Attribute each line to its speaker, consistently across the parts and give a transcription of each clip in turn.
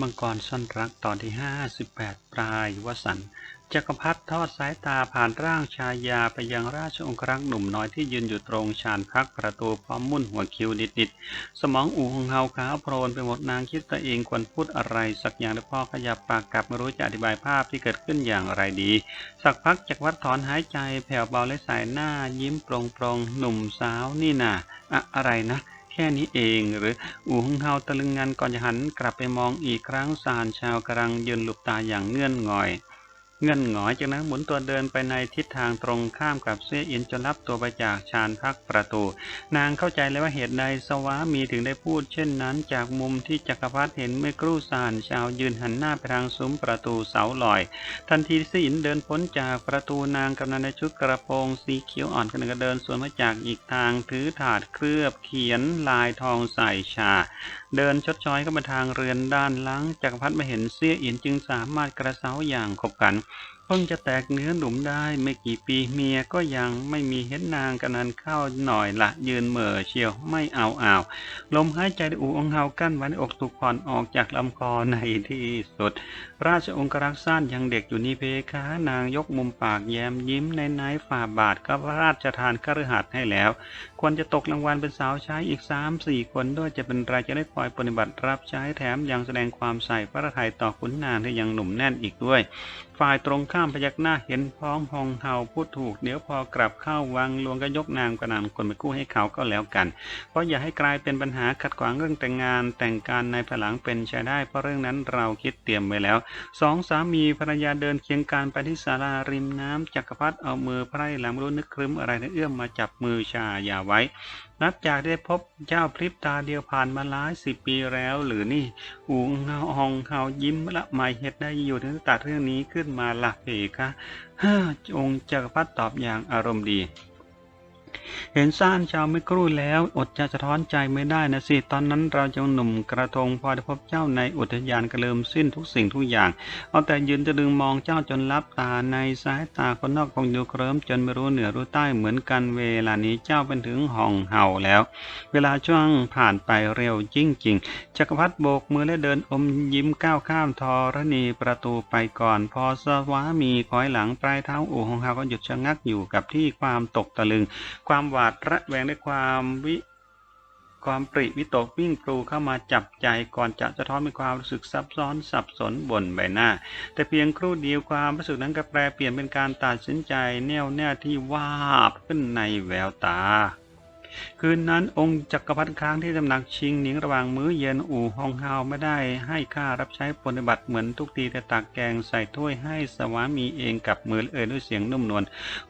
Speaker 1: มังกรซ่อนรักตอนที่ 58 ปลายวสันจักรพรรดิทอดสายตาผ่านร่างชายาไปยังราชองครักษ์หนุ่มน้อยที่ยืนอยู่ตรงชานพักประตูพร้อมมุ่นหัวคิ้วนิดๆ สมองอูของเฮาขาวโพลนไปหมดนางคิดตัวเองควรพูดอะไร สักอย่างแต่พอขยับปากกลับไม่รู้จะอธิบายภาพที่เกิดขึ้นอย่างไรดี สักพักจักรพรรดิถอนหายใจแผ่วเบาและสายหน้ายิ้มโปร่งๆหนุ่มสาวนี่น่ะ อะอะไรนะ แค่นี้เอง หรืออู่ของเฮาตะลึงงันก่อนจะหันกลับไปมองอีกครั้งสานชาวกำลังยืนหลบตาอย่างเงื่อนงอย เงื่อนหงอยจากนั้นหมุนตัวเดินไปในทิศทางตรงข้ามกับเสื้ออินจนรับตัวไปจากชานพักประตู นางเข้าใจเลยว่าเหตุใดสวามีถึงได้พูด เช่นนั้นจากมุมที่จักรพรรดิเห็นเมื่อครู่สารชาวยืนหันหน้าไปทางซุ้มประตูเสาลอย ทันทีที่เสื้ออินเดินพ้นจากประตูนางกำนันในชุดกระโปรงสีเขียวอ่อนกำลังเดินสวนมาจากอีกทางถือถาดเคลือบเขียนลายทองใส่ชา เดินชดช้อยเข้ามาทางเรือนด้านหลังจักรพรรดิมาเห็นเสี้ยอินจึงสามารถกระเซ้าอย่างขบขัน พิ่งจะแตกเนื้อหลุมได้ไม่กี่ปีเมียก็ยังไม่มีเห็นนางกันนันเข้าหน่อยละยืนเหม่อเชียวไม่เอาอ่าวลมหายใจอูองเฮากั้นไว้ในอกถูกผ่อนออกจากลำคอในที่สุด ราชองครักษ์สั้นยังเด็กอยู่นี่เพคะนางยกมุมปากแย้มยิ้มในไนๆฝ่าบาทก็ระราชทานคฤหัสถ์ให้แล้ว ควรจะตกรางวัลเป็นสาวใช้อีกสามสี่คนด้วยจะเป็นรายจะได้คอยปฏิบัติรับใช้แถมยังแสดงความใส่พระทัยต่อขุนนางที่ยังหนุ่มแน่นอีกด้วย ฝ่ายตรงข้ามพยักหน้าเห็นพ้องหองเฮาพูดถูกเดี๋ยวพอกลับเข้าวังหลวงก็ยกนางกระนำคนไปกู้ให้เขาก็แล้วกัน เพราะอย่าให้กลายเป็นปัญหาขัดขวางเรื่องแต่งงานแต่งการในภายหลังเป็นใช้ได้ เพราะเรื่องนั้นเราคิดเตรียมไว้แล้วสองสามีภรรยาเดินเคียงกันไปที่ศาลาริมน้ำจักรพรรดิเอามือไพร่หลังไม่รู้นึกครึ้มอะไรนะเอื้อมมาจับมือชายาไว้ นับจากได้พบเจ้าพริบตาเดียวผ่านมาหลายสิบปีแล้วหรือนี่อูงเฮาหองเฮายิ้มละไม่เห็ดได้อยู่ถึงตัดเรื่องนี้ขึ้นมาหลักเพคะฮ่าองค์จักรพรรดิตอบอย่างอารมณ์ดี เห็นซ่านชาวไม่ครู่แล้ว อดจะสะท้อนใจไม่ได้นะสิ ตอนนั้นเราจะหนุ่มกระทงพอได้พบเจ้าในอุทยานกระเลิมสิ้นทุกสิ่งทุกอย่าง เอาแต่ยืนจะดึงมองเจ้าจนลับตาในสายตาคนนอกคงอยู่เคลิ้มจนไม่รู้เหนือรู้ใต้เหมือนกันเวลานี้เจ้าเป็นถึงห่องเห่าแล้ว เวลาช่วงผ่านไปเร็วยิ่งจริงจักรพรรดิโบกมือและเดินอมยิ้มก้าวข้ามธรณีประตูไปก่อน พอสวามีคอยหลังปลายเท้าอู่ของเขาก็หยุดชะงักอยู่กับที่ความตกตะลึงความหวาดระแวงด้วยความวิความปริวิตกวิ่งปลูเข้ามาจับใจก่อนจะสะท้อนเป็นความรู้สึกซับซ้อนสับสนบนใบหน้า แต่เพียงครู่เดียวความรู้สึกนั้นก็แปลเปลี่ยนเป็นการตัดสินใจแน่วแน่ที่วาบขึ้นในแววตา คืนนั้นองค์จักรพรรดิค้างที่ตำหนักชิงหนิงระหว่างมื้อเย็นอู่ฮองเฮาไม่ได้ให้ข้ารับใช้ปฏิบัติเหมือนทุกทีแต่ตักแกงใส่ถ้วยให้สวามีเองกับมือเอ่ยด้วยเสียงนุ่มนวล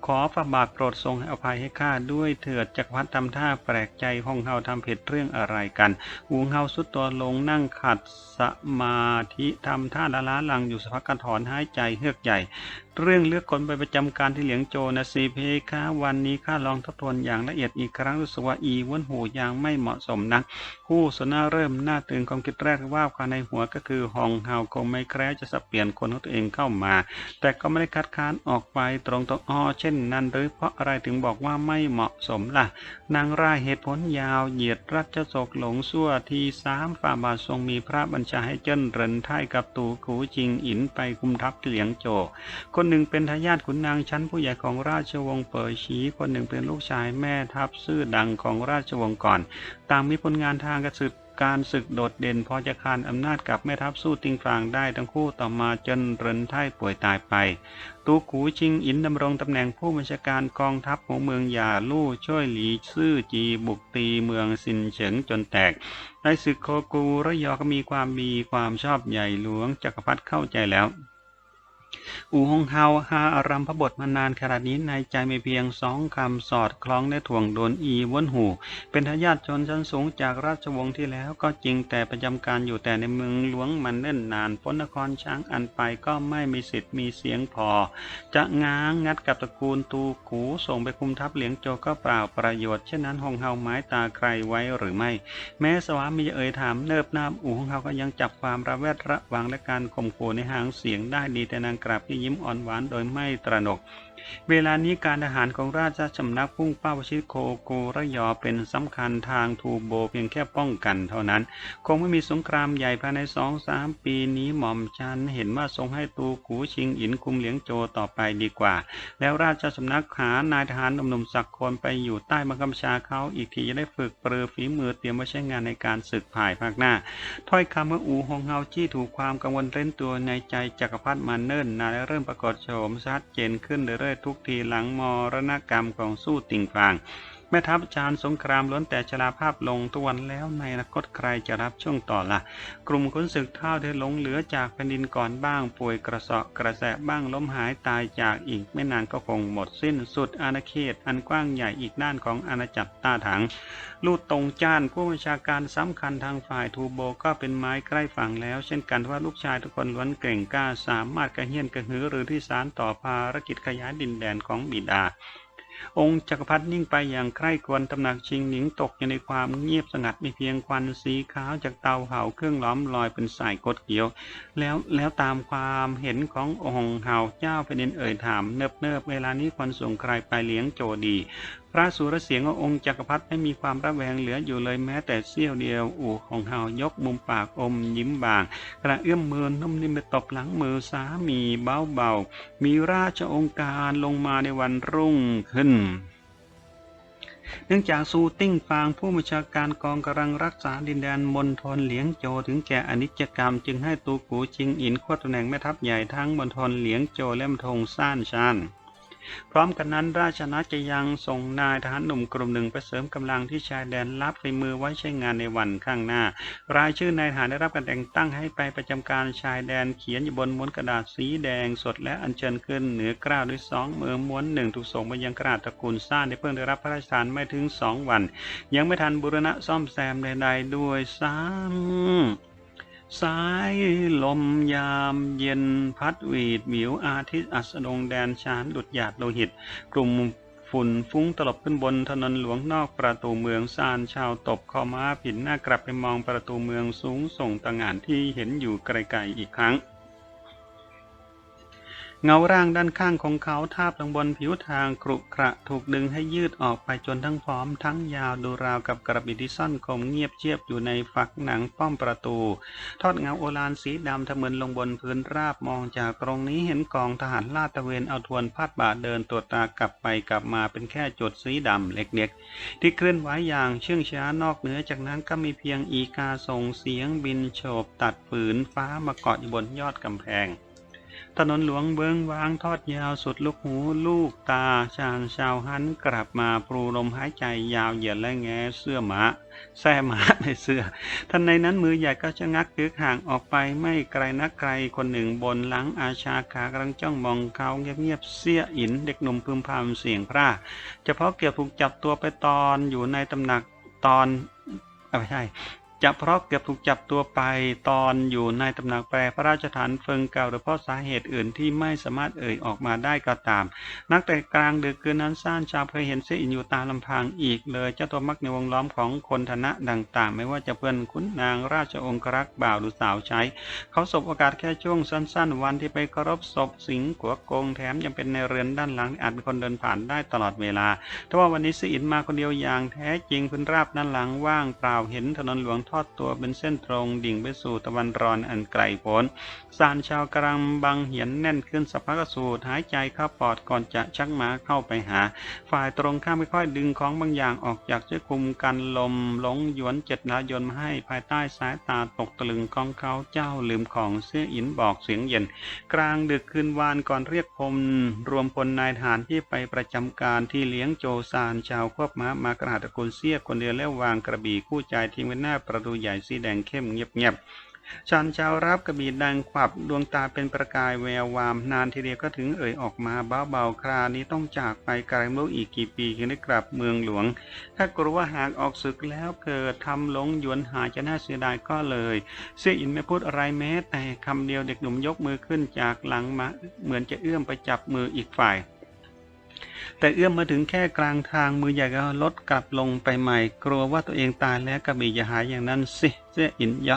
Speaker 1: ขอพระบาทโปรดทรงอภัยให้ข้าด้วยเถิดจักรพรรดิทำท่าแปลกใจห้องเฮาทำผิดเรื่องอะไรกัน อูเฮาสุดตัวลงนั่งขัดสมาธิทำท่าละล้าลังอยู่สักพักกระถอนหายใจเฮือกใหญ่เรื่องเลือกคนไปประจำการที่เหลียงโจนะสีเพคะวันนี้ข้าลองทบทวนอย่างละเอียดอีกครั้งรู้สึกว่าอีเวนหูยังไม่เหมาะสมนัก ผู้สนทนาเริ่มหน้าตื่นความคิดแรกว่าความในหัวก็คือหองเฮาคงไม่แคร์จะสับเปลี่ยนคนของตัวเองเข้ามา แต่ก็ไม่ได้คัดค้านออกไปตรงตรงอ้อเช่นนั้นหรือเพราะอะไรถึงบอกว่าไม่เหมาะสมล่ะ นางร่ายเหตุผลยาวเหยียดรัชโศกหลงสั่วทีสามฝ่าบาททรงมีพระบัญชาให้เจิ้นเรินไท่กับตูกูจิงอินไปคุมทัพเหลียงโจ คนหนึ่งเป็นทายาทขุนนางชั้นผู้ใหญ่ของราชวงศ์เปอร์ชี คนหนึ่งเป็นลูกชายแม่ทัพซื่อดังของราชวงศ์ก่อน ต่างมีผลงานทางกระสืบการศึกโดดเด่นพอจะคานอำนาจกับแม่ทัพสู้ติงฟางได้ทั้งคู่ต่อมาจนเรินไท่ป่วยตายไป ตูกูชิงอินดำรงตำแหน่งผู้บัญชาการกองทัพของเมืองหยาลู่ช่วยหลีซื่อจีบุกตีเมืองซินเฉิงจนแตกในศึกโคกูระยอก็มีความมีความชอบใหญ่หลวงจักรพรรดิเข้าใจแล้ว อูฮงเฮาฮาอารัมพบทมานานขนาดนี้ในใจไม่เพียงสองคำสอดคล้องและถ่วงโดนอีวนหู เป็นทายาทชนชั้นสูงจากราชวงศ์ที่แล้วก็จริงแต่ประจำการอยู่แต่ในเมืองหลวงมันเนิ่นนานพ้นนครช้างอันไปก็ไม่มีสิทธิ์มีเสียงพอ จะง้างงัดกับตระกูลตูกูส่งไปคุมทัพเหลียงโจก็เปล่าประโยชน์เช่นนั้นฮงเฮาไม้ตาใครไว้หรือไม่ แม้สวามีเอ่ยถามเนิบน้ำอูของเขาก็ยังจับความระแวดระวังและการข่มขู่ในหางเสียงได้ดีแต่นางกราบที่ยิ้มอ่อนหวานโดยไม่ตระหนก เวลานี้การทหารของราชสำนักพุ่งเป้าประชิดโคโกระยอเป็นสำคัญทางทูโบเพียงแค่ป้องกันเท่านั้น คงไม่มีสงครามใหญ่ภายในสองสามปีนี้หม่อมชันเห็นว่าทรงให้ตูกูชิงอินคุมเหลียงโจต่อไปดีกว่า แล้วราชสำนักหานายทหารหนุ่มๆสักคนไปอยู่ใต้บังคับบัญชาเขาอีกทีจะได้ฝึกปรือฝีมือเตรียมไว้ใช้งานในการศึกภายภาคหน้า ถ้อยคำเมื่ออูฮงเฮาจี้ถูกความกังวลเร้นตัวในใจจักรพรรดิมาเนิ่นนานและเริ่มปรากฏโฉมชัดเจนขึ้นเรื่อยทุกทีหลังมรณกรรมของสู้ติงฟาง แม่ทัพจารสงครามล้วนแต่ชราภาพลงตัวนแล้วในอนาคตใครจะรับช่วงต่อละ่ะ กลุ่มขุนศึกเท่าที่หลงเหลือจากแผ่นดินก่อนบ้าง ป่วยกระเสาะกระแสะบ้างล้มหายตายจากอีกไม่นานก็คงหมดสิ้นสุดอาณาเขตอันกว้างใหญ่อีกด้านของอาณาจักรต้าถัง ลูดตรงจ้านผู้บัญชาการสำคัญทางฝ่ายทูโบก็เป็นไม้ใกล้ฝั่งแล้ว เช่นกันว่าลูกชายทุกคนล้วนเก่งกล้าสามารถกระเฮี้ยนกระหือหรือที่สารต่อภารกิจขยายดินแดนของบิดา องค์จักรพรรดินิ่งไปอย่างใคร่ควรตำหนักชิงหนิงตกอยู่ในความเงียบสงัดมีเพียงควันสีขาวจากเตาเผาเครื่องล้อมลอยเป็นสายกดเกี่ยว แล้วแล้วตามความเห็นขององค์เฮาเจ้าเป็นเอ่ยถามเนิบเนิบเวลานี้ควรส่งใครไปเลี้ยงโจดี พระสุรเสียงขององค์จักรพรรดิไม่มีความระแวงเหลืออยู่เลยแม้แต่เสี้ยวเดียวอู่ของเฮายกมุมปากอมยิ้มบางกระเอื้อมมือนุ่มนิ่มไปตบหลังมือสามีเบาๆมีราชองค์การลงมาในวันรุ่งขึ้นเนื่องจากซูติ้งฟางผู้บัญชาการกองกำลังรักษาดินแดนมณฑลเหลียงโจถึงแก่อนิจกรรม จึงให้ตูกูชิงอินควบตำแหน่งแม่ทัพใหญ่ทั้งมณฑลเหลียงโจและมณฑลซ่านชาน พร้อมกันนั้นราชนาจะยังส่งนายทหารหนุ่มกลุ่มหนึ่งไปเสริมกำลังที่ชายแดนรับในมือไว้ใช้งานในวันข้างหน้า รายชื่อนายทหารได้รับการแต่งตั้งให้ไปประจำการชายแดนเขียนอยู่บนม้วนกระดาษสีแดงสดและอัญเชิญขึ้นเหนือกล้าวด้วยสองมือม้วนหนึ่งถูกส่งมายังกราตระกูลซ่านที่เพิ่งได้รับพระราชทานไม่ถึงสองวัน ยังไม่ทันบูรณะซ่อมแซมใดๆด้วยซ้ำ สายลมยามเย็นพัดหวีดหมิวอาทิตย์อัสดงแดนชานดุดหยาดโลหิต กลุ่มฝุ่นฟุ้งตลบขึ้นบนถนนหลวงนอกประตูเมืองซานชาวตบคอม้าผินหน้ากลับไปมองประตูเมืองสูงส่งตะหงานที่เห็นอยู่ไกลๆอีกครั้ง เงาร่างด้านข้างของเขาทาบลงบนผิวทางครุขระถูกดึงให้ยืดออกไปจนทั้งพร้อมทั้งยาวดูราวกับกระบี่ที่ซ่อนคมเงียบเชียบอยู่ในฝักหนังป้อมประตู ทอดเงาโอฬารสีดำทะมึนลงบนพื้นราบมองจากตรงนี้เห็นกองทหารลาดตระเวนเอาทวนพาดบ่าเดินตรวจตากลับไปกลับมาเป็นแค่จุดสีดำเล็กๆ ที่เคลื่อนไหวอย่างเชื่องช้านอกเหนือจากนั้นก็มีเพียงอีกาส่งเสียงบินโฉบตัดฝืนฟ้ามาเกาะอยู่บนยอดกำแพง ถนนหลวงเบิงวางทอดยาวสุดลูกหูลูกตา ชาญชาวฮันกลับมาปรูลมหายใจยาวเหยียดและแงเสื้อหมาแซ่หมาในเสื้อทันในนั้นมือใหญ่ก็ชะงักตึกห่างออกไปไม่ไกลนักไกลคนหนึ่งบนหลังอาชาขากำลังจ้องมองเขาเงียบๆเสี้ยอินเด็กหนุ่มพึมพำเสียงพร่าเฉพาะเกี่ยวถูกจับตัวไปตอนอยู่ในตำหนักตอนอะไม่ใช่ จะเพราะเกือบถูกจับตัวไปตอนอยู่ในตำหนักแปรพระราชฐานเฟิงเก่าหรือเพราะสาเหตุอื่นที่ไม่สามารถเอ่ยออกมาได้ก็ตาม นักแต่กลางดึกคืนนั้นซ่านชาวเคยเห็นเสียอินอยู่ตามลำพังอีกเลยเจ้าตัวมักในวงล้อมของคนธนะต่างๆ ไม่ว่าจะเพื่อนขุนนางราชองครักษ์บ่าวหรือสาวใช้ เขาสบโอกาสแค่ช่วงสั้น ๆ วันที่ไปเคารพศพสิงห์กัวกงแถมยังเป็นในเรือนด้านหลังอาจเป็นคนเดินผ่านได้ตลอดเวลาแต่ว่าวันนี้เสียอินมาคนเดียวอย่างแท้จริงพื้นราบด้านหลังว่างเปล่าเห็นถนนหลวงทอดตัวเป็นเส้นตรงดิ่งไปสู่ตะวันรอนอันไกลโพ้นสารชาวกำลังบังเหียนแน่นขึ้นสักพักสูดหายใจเข้าปอดก่อนจะชักม้าเข้าไปหา ฝ่ายตรงข้ามไม่ค่อยดึงของบางอย่างออกจากเชือกคุมกันลมหลงหยวนเจ็ดลายนมาให้ภายใต้สายตาตกตะลึงของเขาเจ้าลืมของเสื้ออินบอกเสียงเย็น กลางดึกคืนวานก่อนเรียกพลรวมพลนายทหารที่ไปประจำการที่เลี้ยงโจซานชาวควบม้ามากระหาตะกูลเสียคนเดียวแล้ววางกระบี่คู่ใจทิ้งไว้หน้าประตูใหญ่สีแดงเข้มเงียบๆชันชาวรับกระบี่ดังขวับดวงตาเป็นประกายแวววาม นานทีเดียวก็ถึงเอ่ยออกมาเบาๆครานี้ต้องจากไปไกลไม่รู้อีกกี่ปีถึงได้กลับเมืองหลวง ถ้ากลัวว่าหากออกศึกแล้วเกิดทำหลงหยวนหายจะน่าเสียดายก็เลย เสียอินไม่พูดอะไรแม้ แต่คำเดียวเด็กหนุ่มยกมือขึ้นจากหลังมาเหมือนจะเอื้อมไปจับมืออีกฝ่าย แต่เอื้อมมาถึงแค่กลางทางมือใหญ่ก็ลดกลับลงไปใหม่ กลัวว่าตัวเองตายแล้วกระบี่จะหายอย่างนั้นสิเสียอินยะ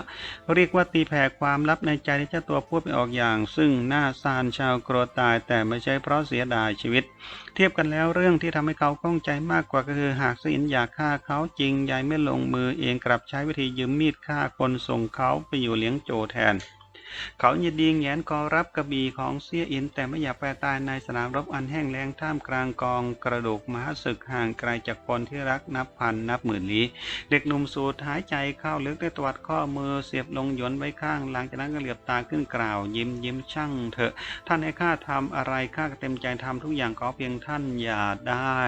Speaker 1: เรียกว่าตีแผ่ความลับในใจที่เจ้าตัวพูดไปออกอย่าง ซึ่งหน้าซานชาวกลัวตายแต่ไม่ใช่เพราะเสียดายชีวิต เทียบกันแล้วเรื่องที่ทำให้เขาข้องใจมากกว่าก็คือหากเสียอินอยากฆ่าเขาจริงยายไม่ลงมือเองกลับใช้วิธียืมมีดฆ่าคนส่งเขาไปอยู่เลี้ยงโจแทน เขายินดีแงนกอรับกระบี่ของเสียอิน แต่ไม่อยากไปตายในสนามรบอันแห้งแล้งท่ามกลางกองกระดูกมหาศึกห่างไกลจากคนที่รักนับพันนับหมื่นลี้เด็กหนุ่มสูดหายใจเข้าลึกได้ตวัดข้อมือเสียบลงหยนไว้ข้างหลังจากนั้นก็เหลือบตาขึ้นกล่าว ยิ้มยิ้มช่างเถอะ ท่านให้ข้าทำอะไรข้าก็เต็มใจทำทุกอย่างขอเพียงท่านอย่าได้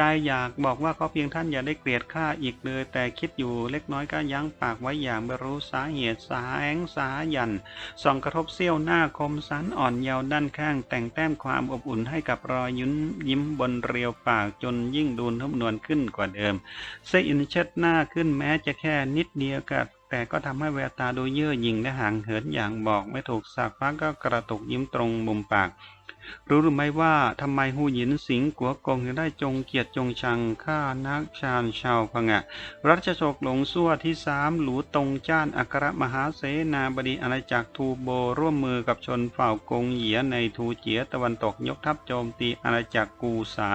Speaker 1: ใจอยากบอกว่าขอเพียงท่านอย่าได้เกลียดข้าอีกเลย แต่คิดอยู่เล็กน้อยก็ยั้งปากไว้อย่างไม่รู้สาเหตุสาแองสายันส่องกระทบเสี้ยวหน้าคมสันอ่อนเยาว์ด้านข้าง แต่งแต้มความอบอุ่นให้กับรอยยิ้มยิ้มบนเรียวปากจนยิ่งดูนุ่มนวลขึ้นกว่าเดิมเซอินเชิดหน้าขึ้นแม้จะแค่นิดเดียวกับแต่ก็ทำให้แววตาดูเย่อหยิ่งและห่างเหินอย่างบอกไม่ถูกสักพักก็กระตุกยิ้มตรงมุมปาก รู้หรือไม่ว่าทำไมหูหยินสิงกัวกงถึงได้จงเกียรติจงชังฆ่านักชาญชาวพงะรัชโชกหลงซั่วที่สามหลูตงจ้านอัครมหาเสนาบดีอาณาจักรทูโบร่วมมือกับชนเผ่ากงเหยียในทูเจียตะวันตกยกทัพโจมตีอาณาจักรกูซา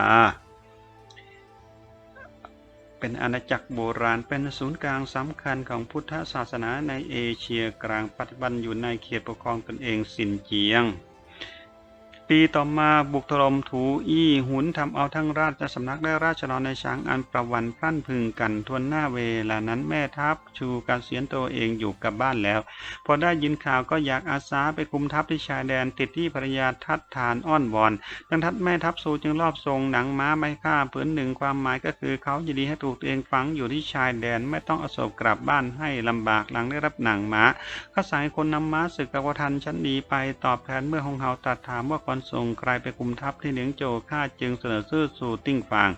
Speaker 1: เป็นอาณาจักรโบราณเป็นศูนย์กลางสำคัญของพุทธศาสนาในเอเชียกลางปัจจุบันอยู่ในเขตปกครองตนเองสินเจียง ปีต่อมาบุกถล่มถูอี้หุนทำเอาทั้งราชสำนักและราชนอนในช้างอันประวันพลั่นพึงกันทวนหน้าเวลานั้นแม่ทัพชูกเกษียณตัวเองอยู่กับบ้านแล้ว พอได้ยินข่าวก็อยากอาสาไปคุมทัพที่ชายแดนติดที่ภรรยาทัดทานอ้อนวอนดังทัดแม่ทัพสูจึงรอบทรงหนังม้าไม่ฆ่าผืนหนึ่งความหมายก็คือเขายินดีให้ถูกตัวเองฝังอยู่ที่ชายแดนไม่ต้องเอาศพกลับบ้านให้ลำบากหลังได้รับหนังม้าข้าสายคนนำม้าศึกกับวัทันชั้นดีไปตอบแทนเมื่อฮงเฮาตรัสถามว่าก่อนส่งใครไปคุมทัพที่เหลียงโจข้าจึงเสนอชื่อสู่ติ้งฟาง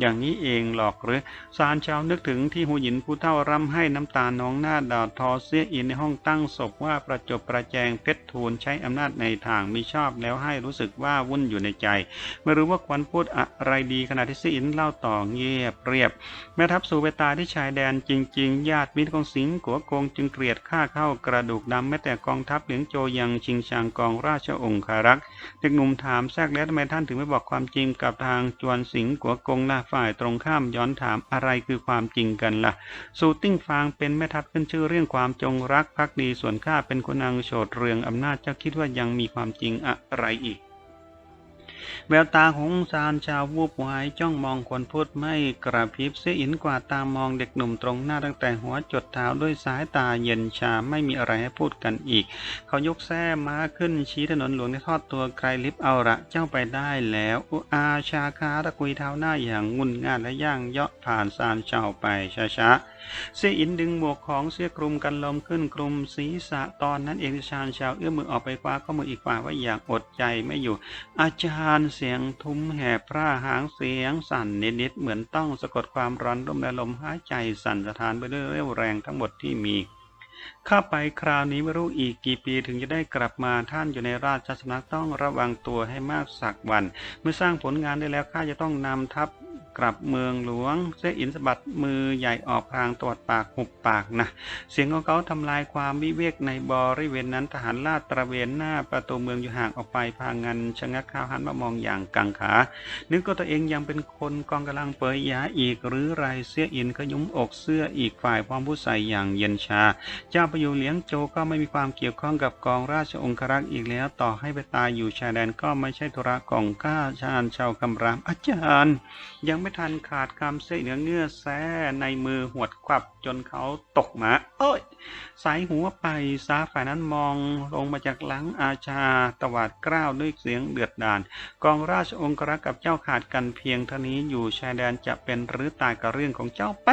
Speaker 1: อย่างนี้เองหรอกหรือสารชาวนึกถึงที่หูหยินผู้เท่าร่ำให้น้ำตาน้องหน้าดาทอเสียอินในห้องตั้งศพว่าประจบประแจงเพชรทูลใช้อำนาจในทางมิชอบแล้วให้รู้สึกว่าวุ่นอยู่ในใจ ไม่รู้ว่าควรพูดอะไรดีขณะที่เสียอินเล่าต่อเงียบเรียบ แม่ทัพสู่ไปตาที่ชายแดนจริง ๆ ญาติมิตรของสิงห์กัวกงจึงเกลียดฆ่าเข้ากระดูกดำแม้แต่กองทัพเหลียงโจยังชิงชางกองราชองคารักษ์เด็กหนุ่มถามแทรกแล้วทำไมท่านถึงไม่บอกความจริงกับทางจวนสิงห์กัวกงล่ะฝ่ายตรงข้ามย้อนถามอะไรคือความจริงกันล่ะสูติ้งฟางเป็นแม่ทัพขึ้นชื่อเรื่องความจงรักภักดีส่วนข้าเป็นคนนางโฉดเรืองอำนาจเจ้าคิดว่ายังมีความจริงอะไรอีก แววตาของซานชาววูบหายจ้องมองคนพูดไม่กระพริบเสียอินกว่าตามองเด็กหนุ่มตรงหน้าตั้งแต่หัวจดเท้าด้วยสายตาเย็นชาไม่มีอะไรให้พูดกันอีก เขายกแส้ม้าขึ้นชี้ถนนหลวงในทอดตัวไกลลิฟเอาละเจ้าไปได้แล้วอาชาคาตะกุยเท้าหน้าอย่างงุนง่านและย่างเยาะผ่านซานชาวไปช้าๆ เสียอินดึงหมวกของเสียคลุมกันลมขึ้นคลุมศีรษะตอนนั้นเองชาญชาวเอื้อมมือออกไปคว้าข้อมืออีกฝ่ายไว่าอย่างอดใจไม่อยู่ อาจารย์เสียงทุ้มแหบพร่าหางเสียงสั่นนิดๆเหมือนต้องสะกดความร้อนลมและลมหายใจสั่นสะท้านไปด้วยเรี่ยวแรงทั้งหมดที่มีข้าไปคราวนี้ไม่รู้อีกกี่ปีถึงจะได้กลับมาท่านอยู่ในราชสำนักต้องระวังตัวให้มากสักวัน เมื่อสร้างผลงานได้แล้วข้าจะต้องนำทัพ กลับเมืองหลวง เสยอินสะบัดมือใหญ่ออกพรางตรวจปากหุบปากนะ เสียงของเขาทำลายความวิเวกในบริเวณนั้นทหารลาดตระเวนหน้าประตูเมืองอยู่ห่างออกไปพางันชะงักข้าวหันมามองอย่างกังขา นึกก็ตัวเองยังเป็นคนกองกำลังเปยยาอีกหรือไรเสียอินขยุ้มอกเสื้ออีกฝ่ายพร้อมผู้ใส่อย่างเย็นชา เจ้าประโยชน์เลี้ยงโจก็ไม่มีความเกี่ยวข้องกับกองราชองครักษ์อีกแล้วต่อให้ไปตายอยู่ชายแดนก็ไม่ใช่ธุระของข้าชาญชาวคำรามอาจารย์ยังไม่ทันขาดคำเสียเหนือเงื้อแซ่ในมือหวดควับจนเขาตกหมาโอ้ย สายหัวไปซาฝ่ายนั้นมองลงมาจากหลังอาชาตวาดกล้าวด้วยเสียงเดือดดาลกองราชองครักษ์กับเจ้าขาดกันเพียงเท่านี้อยู่ชายแดนจะเป็นหรือตายกับเรื่องของเจ้าไป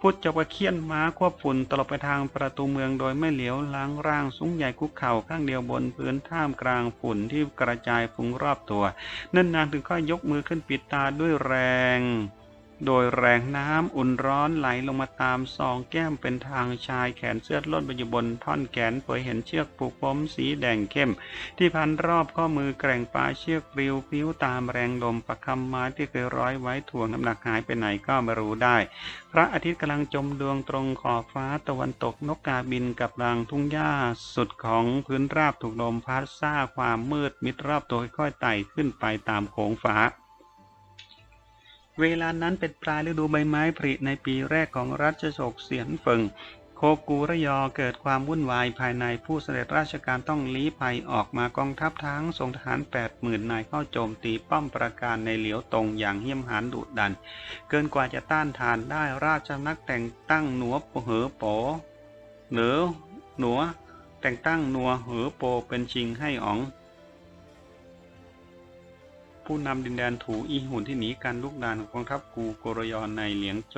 Speaker 1: พุทธเจ้าเคียนม้าควบฝุ่นตลบไปทางประตูเมืองโดยไม่เหลียวล้างร่างสูงใหญ่คุกเข่าข้างเดียวบนพื้นท่ามกลางฝุ่นที่กระจายฟุ้งรอบตัวนั่นนางถึงค่อยยกมือขึ้นปิดตาด้วยแรงโดยแรงน้ำอุ่นร้อนไหลลงมาตามซองแก้มเป็นทางชายแขนเสื้อล่นไปอยู่บนท่อนแขนเผยเห็นเชือกผูกปมสีแดงเข้ม ที่พันรอบข้อมือแกร่งปลาเชือกปลิวพิ้วตามแรงลมประคำไม้ที่เคยร้อยไว้ถ่วงน้ำหนักหายไปไหนก็ไม่รู้ได้ พระอาทิตย์กำลังจมดวงตรงขอบฟ้าตะวันตกนกกาบินกับรางทุ่งหญ้าสุดของพื้นราบถูกลมพัดซ่าความมืดมิดรอบตัวค่อยๆไต่ขึ้นไปตามโขงฟ้า เวลานั้นเป็นปลายฤดูใบไม้ผลิในปีแรกของรัชโศกเสียนเฟิงโคกูระยอเกิดความวุ่นวายภายในผู้เสด็จราชการต้องลี้ภัยออกมากองทัพทั้งทรงทหารแปดหมื่นนายเข้าโจมตีป้อมประการในเหลียวตรงอย่างเหี้ยมหานดุดัน เกินกว่าจะต้านทานได้ราชนักแต่งตั้งหนัวเหอโปหรือหนัวแต่งตั้งหนัวเหอโปเป็นชิงให้อ๋อง ผู้นำดินแดนถูอีหุ่นที่หนีการลุกดานของกองทัพกูโกรยอนในเหลียงโจ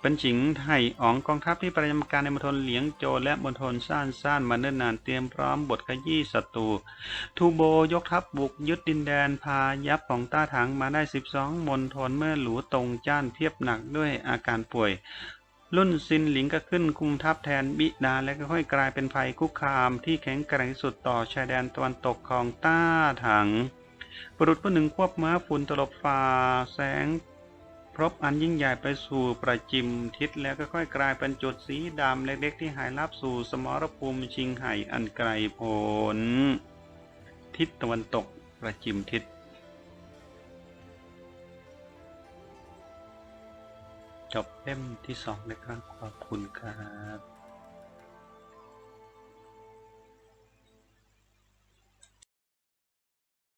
Speaker 1: เป็นฉิงไทยอ๋องกองทัพที่ประจำการในมณฑลเหลียงโจและมณฑลซ่านซ่านมาเนิ่นนานเตรียมพร้อมบทขยี้ศัตรูทูโบยกทัพบุกยึดดินแดนพายับของต้าถังมาได้ 12มณฑลเมื่อหลูตรงจ้านเทียบหนักด้วยอาการป่วย รุ่นซินหลิงก็ขึ้นคุมทัพแทนบิดาและก็ค่อยกลายเป็นภัยคุกคามที่แข็งแกร่งที่สุดต่อชายแดนตะวันตกของต้าถัง บุรุษผู้หนึ่งควบม้าฝุ่นตลบฟ้าแสงพรบอันยิ่งใหญ่ไปสู่ประจิมทิศแล้วก็ค่อยกลายเป็นจุดสีดำเล็กๆที่หายลับสู่สมรภูมิชิงไห่อันไกลโพ้นทิศตะวันตกประจิมทิศ จบเล่มที่สองนะครับขอบคุณครับ